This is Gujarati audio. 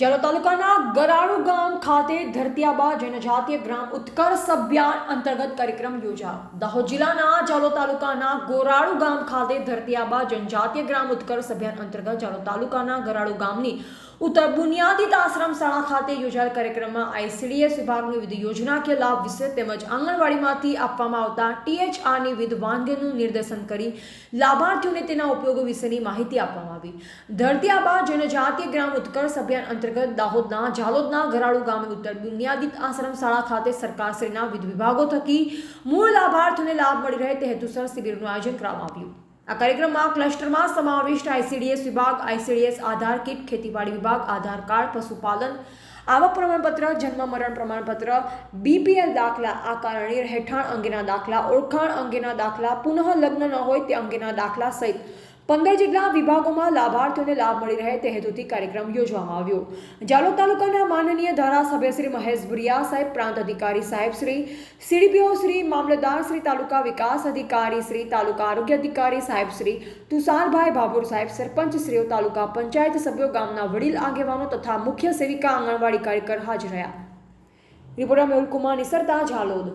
જાલોદ તાલુકાના ગરાળુ ગામ ખાતે ધરતીયાબા જનજાતીય ગ્રામ ઉત્કર્ષ અભિયાન અંતર્ગત કાર્યક્રમ યોજાયો. દાહોદ જિલ્લાના જાલો તાલુકાના ગોરાળુ ગામ ખાતે ધરતીયાબા જનજાતીય ગ્રામ ઉત્કર્ષ અભિયાન અંતર્ગત જાલો તાલુકાના ગરાળુ ગામની ઉત્તર બુનિયાદી આશ્રમ શાળા ખાતે યોજાયેલ કાર્યક્રમમાં આઈસીડીએસ વિભાગની વિવિધ યોજનાકીય લાભ વિશે તેમજ આંગણવાડીમાંથી આપવામાં આવતા ટીએચઆરની વિવિધ વાનગીઓનું નિર્દેશન કરી લાભાર્થીઓને તેના ઉપયોગો વિશેની માહિતી આપવામાં આવી. ધરતી આબા જનજાતીય ગ્રામ ઉત્કર્ષ અભિયાન અંતર્ગત દાહોદના જાલોદના ગરાળુ ગામે ઉત્તર બુનિયાદી આશ્રમ શાળા ખાતે સરકારશ્રીના વિવિધ વિભાગો થકી મૂળ લાભાર્થીઓને લાભ મળી રહે તે હેતુસર શિબિરનું આયોજન કરવામાં આવ્યું. આ કાર્યક્રમમાં ક્લસ્ટરમાં સમાવિષ્ટ આઈસીડીએસ વિભાગ, આઈસીડીએસ આધાર કીટ, ખેતીવાડી વિભાગ, આધાર કાર્ડ, પશુપાલન, આવક પ્રમાણપત્ર, જન્મ મરણ પ્રમાણપત્ર, બીપીએલ દાખલા આ કારણે રહેઠાણ અંગેના દાખલા, ઓળખાણ અંગેના દાખલા, પુનઃ લગ્ન ન હોય તે અંગેના દાખલા સહિત પંદર જેટલા વિભાગોમાં લાભાર્થીઓને લાભ મળી રહે તે હેતુથી કાર્યક્રમ યોજવામાં આવ્યો. જાલોદ તાલુકાના માનનીય ધારાસભ્ય શ્રી મહેશ ભુરિયા સાહેબ, પ્રાંત અધિકારી સાહેબ શ્રી, સીડીપીઓ શ્રી, મામલતદાર શ્રી, તાલુકા વિકાસ અધિકારી શ્રી, તાલુકા આરોગ્ય અધિકારી સાહેબ શ્રી, તુષારભાઈ ભાભોર સાહેબ સરપંચ શ્રીઓ તાલુકા પંચાયત સભ્યો, ગામના વડીલ આગેવાનો તથા મુખ્ય સેવિકા આંગણવાડી કાર્યકર હાજર રહ્યા. રિપોર્ટર મેહુલ કુમાર નિસરતા ઝાલોદ